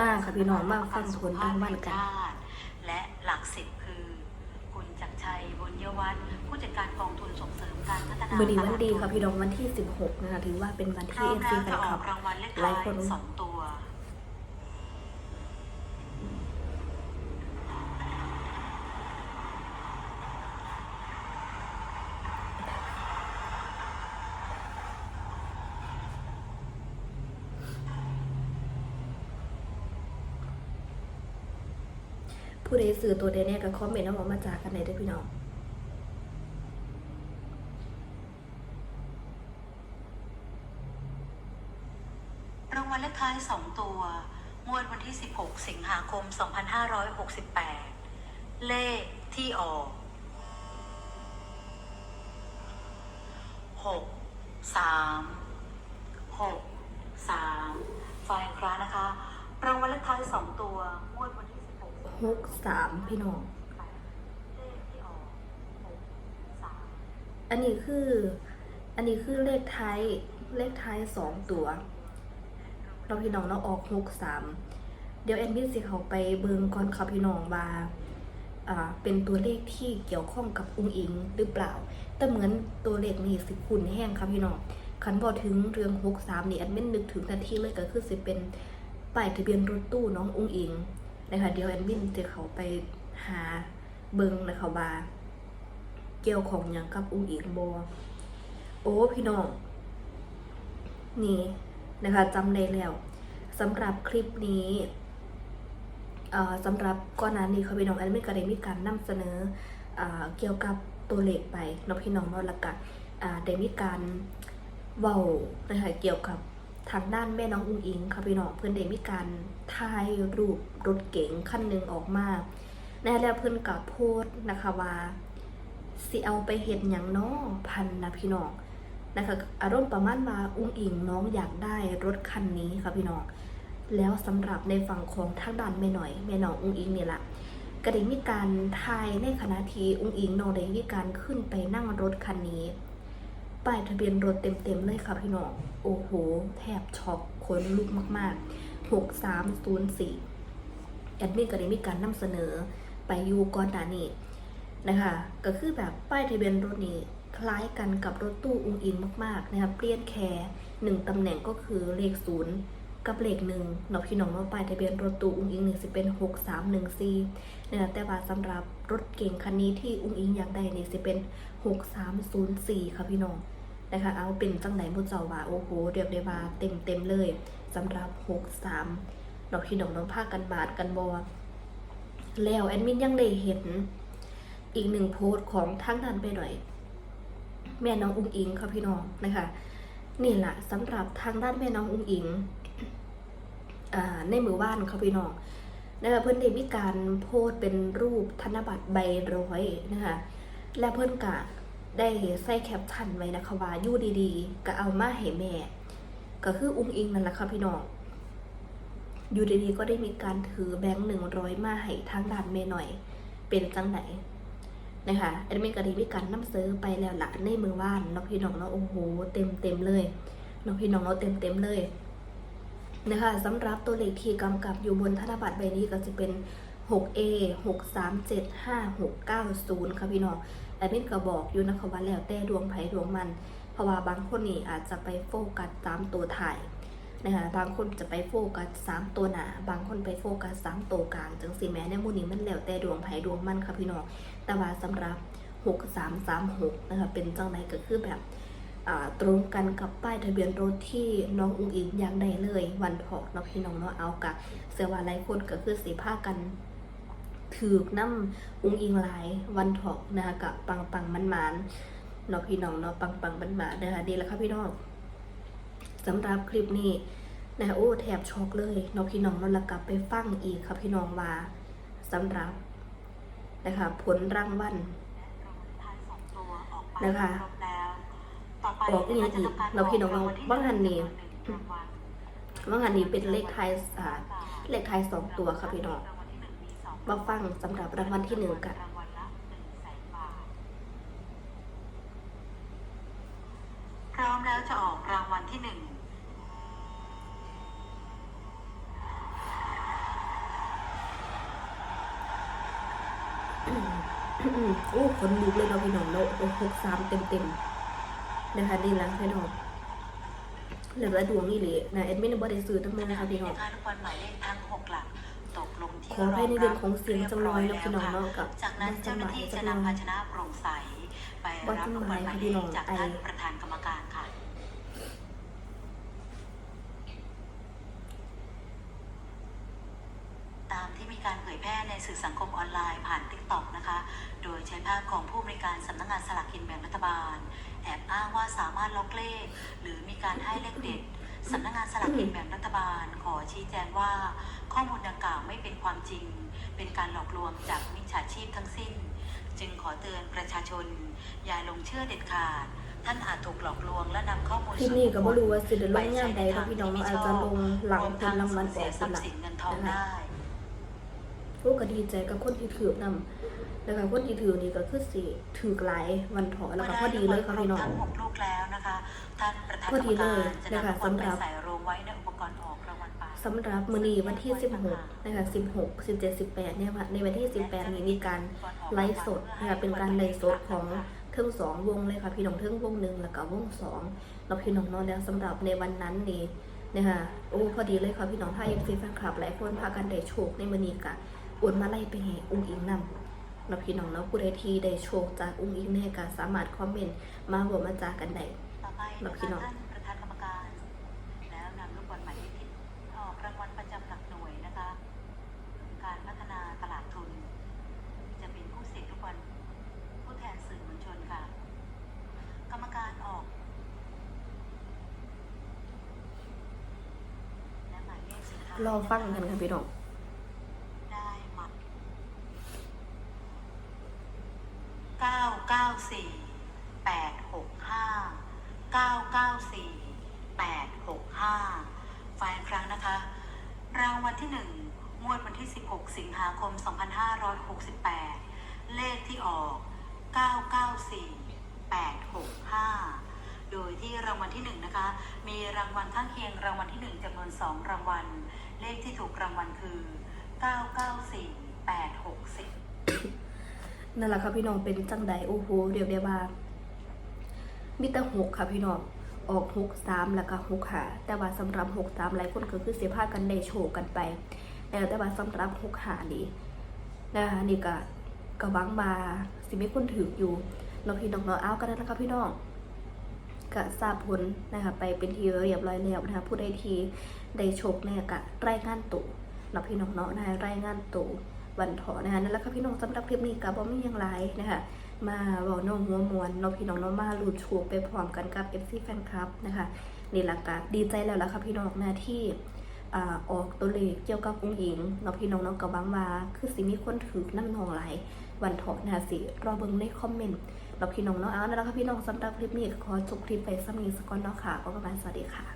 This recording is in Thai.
มากค่ะพี่น้องมากฟังผลรางวัลกัน และหลักสิบคือ คุณจักรชัยบุญยวัฒน์ผู้จัดการกองทุนส่งเสริมการพัฒนามือดีวันดีตลาค่ะพี่น้องวันที่ 16นะคะถือว่าเป็นวันพที่ร้อเอมฟซีแล้วแฟจะนอคลัอบกรางวัลเลขหลาท้ายยคนสองตัว ผู้ใดสื่อตัวใดเนี่ยก็คอมเมนต์เอาออกมาจากกันเลยด้วยพี่น้องรางวัลเลขท้ายสองตัว งวดวันที่ 16 สิงหาคม 2568 เลขที่ออก 6 3 6 3ฝ่ายครานะคะ รางวัลเลขท้ายสองตัว งวดวัน หกสามพี่น้อง อันนี้คือ อันนี้คือเลขท้ายเลขท้ายสองตัวเราพี่น้องเราออกหกสามเดี๋ยวแอนมิสิเขาไปเบิงก่อนค่ะพี่น้องว่าอ่าเป็นตัวเลขที่เกี่ยวข้องกับอุ้งอิงหรือเปล่า แต่เหมือนตัวเลขนี่สิคุณแห้งค่ะพี่น้องคันพอถึงเรื่องหกสามนี่แอนมินนึกถึงทันทีเลยก็คือสิเป็นป้ายทะเบียนรถตู้น้องอุ้งอิง นะคะเดี๋ยวแอนมินจะเขาไปหาเบิงนะคะว่าเกี่ยวของอย่างกับอุ้งอิงบอโอ้พี่น้อง นี่นะคะจำได้แล้วสำหรับคลิปนี้เอ่อสำหรับก่อนหน้านี้ค่ะพี่น้องแอนไม่กระได้มีการนำเสนออ่าเกี่ยวกับตัวเลขไปเนาะพี่น้องนาะแล้วก็อ่าได้มีการเว้านะคะเกี่ยวกับ ทางด้านแม่น้องอุ้งอิงค่ะพี่น้องเพื่อนได้มีการถ่ายรูปรถเก๋งคันหนึ่งออกมานะแล้วเพื่อนกับโพสนะคะว่าสิเอาไปเห็นอย่างน้อพันนะพี่น้องนะคะอารมณ์ประมาณว่าอุ้งอิงน้องอยากได้รถคันนี้ค่ะพี่น้องแล้วสำหรับในฝั่งของทางด้านแม่หน่อยแม่น้องอุ้งอิงเนี่ยละก็ได้มีการทายในขณะที่อุ้งอิงน้องได้มีการขึ้นไปนั่งรถคันนี้ ป้ายทะเบียนรถเต็มๆเลยค่ะพี่น้อง โอ้โห แทบช็อกขนลุกมากๆ 6304 แอดมินก็ได้มีการนำเสนอไปอยู่ก่อนหน้านี้นะคะ ก็คือแบบป้ายทะเบียนรถนี้คล้ายกันกับรถตู้อุ้งอิงมากๆนะคะเปลี่ยนแค่หนึ่งตำแหน่งก็คือเลขศูนย์กับเลขหนึ่งเนาะพี่น้องว่าป้ายทะเบียนรถตู้อุ้งอิงนี่สิเป็นหกสามหนึ่งสี่นะคะแต่ว่าสำหรับรถเก่งคันนี้ที่อุ้งอิงอยากได้นี่ยสิเป็นหกสามศูนย์สี่ค่ะพี่น้อง นะคะเอาเป็นจังไหนมุเจ้าว่าโอ้โหเรียกได้ว่าเต็มเต็มเลยสำหรับหกสามเนาะพี่น้องน้องพากันบาดกันบอแล้วแอดมินยังได้เห็นอีกหนึ่งโพสต์ของทั้งนั้นไปหน่อย แม่น้องอุ้งอิงค่ะพี่น้องนะคะ นี่แหละสำหรับทางด้านแม่น้องอุ้งอิงอในมือว่านค่ะพี่น้องนะคะเพื่อนได้มีการโพสต์เป็นรูปธนบัตรใบร้อยนะคะและเพื่อนกะ ได้ใส่แคปชั่นไว้นะคะว่าอยู่ดีๆ ก็เอามาให้แม่ ก็คืออุ้งอิงนั่นแหละค่ะพี่น้องอยู่ดีๆก็ได้มีการถือแบงค์หนึ่งร้อยมาให้ทางด้านแม่หน่อยเป็นจังไหนนะคะแอดมินก็ได้มีการนำซื้อไปแล้วละในมือว่านเนาะพี่น้องเนาะโอ้โหเต็มเต็มเลยเนาะพี่น้องเนาะเต็มเต็มเลยนะคะสำหรับตัวเลขที่กำกับอยู่บนธนบัตรใบนี้ก็จะเป็น 6A 6 3 7 5 6 9 0 ค่ะพี่น้อง แอดมินก็บอกอยู่นะคะว่าแล้วแต่ดวงไผ่ดวงมัน เพราะว่าบางคนนี่อาจจะไปโฟกัสตามตัวถ่ายนะคะบางคนจะไปโฟกัสสามตัวหนา บางคนไปโฟกัสสามตัวกลางจังสีแม้ในมูนี้มันแล้วแต่ดวงไผ่ดวงมันค่ะพี่น้องแต่ว่าสำหรับ6336นะคะเป็นจังไรก็คือแบบตรงกันกับป้ายทะเบียนรถที่น้องอุ้งอิงอยากได้เลย วันถอกเนาะพี่น้องเนาะเอากะเสือว่าหลายคนก็คือสีผ้ากัน ถือกน้ำอุงอิงหลายวันถอกนะคะกับปังปังมันมันเนาะพี่น้องเนาะปังปังมันมันนะคะดีแล้วค่ะพี่น้องสำหรับคลิปนี้นะคะโอ้แทบช็อกเลยเนาะพี่น้องเราละกลับไปฟังอีกค่ะพี่น้องว่าสำหรับนะคะผลรางวัลนะคะออกอีกอีกเราพี่น้องๆบ้างหันนี่ว่างานนี้เป็นเลขไทยสาเลขไทยสองตัวค่ะพี่น้อง มาฟังสำหรับรางวัลที่หนึ่งกันพร้อมแล้วจะออกรางวัลที่หนึ่งโอ้คนลุกเลยเราพี่น้องเราโอ้หกสามเต็มเต็มนะคะดีแล้วพี่น้องเหลือดวงนี่เลยนะเอ็ดมินบอดี้ซื้อทั้งหมดนะคะพี่น้องทุกวันหมายเลขทั้งหกหลัก ขอให้ในเรื่องของเสียงจำลอยนะพี่น้องเนาะกับจากนั้นเจ้าหน้าที่จะนำภาชนะโปร่งใส ไปรับลูกบอลหมายเลขจากท่านประธานกรรมการค่ะตามที่มีการเผยแพร่ในสื่อสังคมออนไลน์ผ่าน t ิ k t o k นะคะ โดยใช้ภาพของผู้บริการสำนักงานสลากกินแบ่งรัฐบาล แอบอ้างว่าสามารถล็อกเลข หรือมีการให้เลขเด็ด สำนักงานสลากกินแบ่งรัฐบาล ขอชี้แจงว่า ข้อมูลดังกล่าวไม่เป็นความจริง เป็นการหลอกลวงจากมิจฉาชีพทั้งสิ้น จึงขอเตือนประชาชน อย่าหลงเชื่อเด็ดขาด ท่านอาจถูกหลอกลวงและนำข้อมูลคลิปนี้ก็บ่รู้ว่าสิได้ลงงานใดเนาะพี่น้องเนาะอาจจะลงหลังผลรางวัลอเสีอยกทรัเป็นพหลัย์กสินเงินทองได้ลูกก็ดีใจกับคนที่ถือนำ นะคะคนที่ถือนี่ก็คือสิถือหลายวันถอแล้วก็พอดีเลยค่ะพี่น้องทั้งหกลูกแล้วนะคะท่านประธานพอดีกรรมเลยการจะนะคะนำลูกบอลสำหไปรับใส่รวมไว้ในอุปกรณ์ออกรางวัลไปสำหรับมื้อนี้วันที่ 16นะคะ16 17 18เนี่ยค่ะในวันที่ 18 นี้มีการไลฟ์สดนะคะเป็นการไลฟ์สดของเทิงสองวงเลยค่ะพี่น้องเทิงวงหนึ่งแล้วก็วงสองแล้วพี่น้องเนอนแล้วสำหรับในวันนั้นนี่นะคะโอ้พอดีเลยค่ะพี่น้องถ้า FC แฟนคลับหลายคนพากันได้โชคในมื้อนี้ก็โอนมาไล่ไปให้อุ้งอิงนำ แล้วพี่น้องเนาะผู้ใดที่ได้โชคจากอุ้งอิงแน่ก็สามารถคอมเมนต์มาบอกมาจากันได้ต่อไปหลับพี่น้องท่านประธานกรรมการ แล้วนำลูกบอลหมายเลขที่ออกรางวัลประจำหลักหน่วยนะคะ การพัฒนาตลาดทุน จะเป็นผู้เสียงลูกบอลผู้แทนสื่อมวลชนค่ะ กรรมการออกและหมายเลขสุดท้ายรอฟังกันค่ะพี่น้อง 865 ฝ่ายครั้งนะคะ รางวัลที่ 1 งวดวันที่ 16 สิงหาคม 2568 เลขที่ออก 994865 โดยที่รางวัลที่ 1 นะคะ มีรางวัลข้างเคียงรางวัลที่ 1จำนวน 2 รางวัล เลขที่ถูกรางวัลคือ 994860 นั่นแหละค่ะพี่น้องเป็นจังไดโอ้โหเรียกได้ว่ามีแต่หกค่ะพี่น้อง ออกหกสามแล้วก็หกหาแต่ว่าสำหรับหกสามหลายคนก็คือเสียพากันได้โชว์กันไป แต่แต่ว่าสำหรับหกหานี่นะคะนี่ก็กระบังมาสิไม่คนถืออยู่เนาพี่น้องเนาะเอากันแล้วนะคะพี่น้องก็ทราบผลนะคะไปเป็นทีเรียบร้อยแล้วนะคะผู้ใดทีได้โชคแน่ก็รายงานตัวเนาพี่น้องเนาะนะคะรายงานตัววันถอนะคะนั่นแหละค่ะพี่น้องสำหรับคลิปนี้กับบ่มียังไรนะคะ มาเว้าน้องหัวมวนน้องพี่น้องน้องมาลุ้นโชว์ไปพร้อมกันกับ FC Fan Club นะคะนี่ละกะดีใจแล้วล่ะค่ะพี่น้องหน้าที่ออกตัวเลขเกี่ยวกับอุ้งอิงน้องพี่น้องน้องกับวังว่าคือสิมีคนถือน้ำนองไหลวันถอนะคะสิรอเบิ่งในคอมเมนต์เน้องพี่น้องเนาะเอานั่นแหละค่ะพี่น้องสำหรับคลิปนี้ขอจบคลิปไปซ้ำนี้สักก่อนเนาะค่ะก็ประมาณสวัสดีค่ะ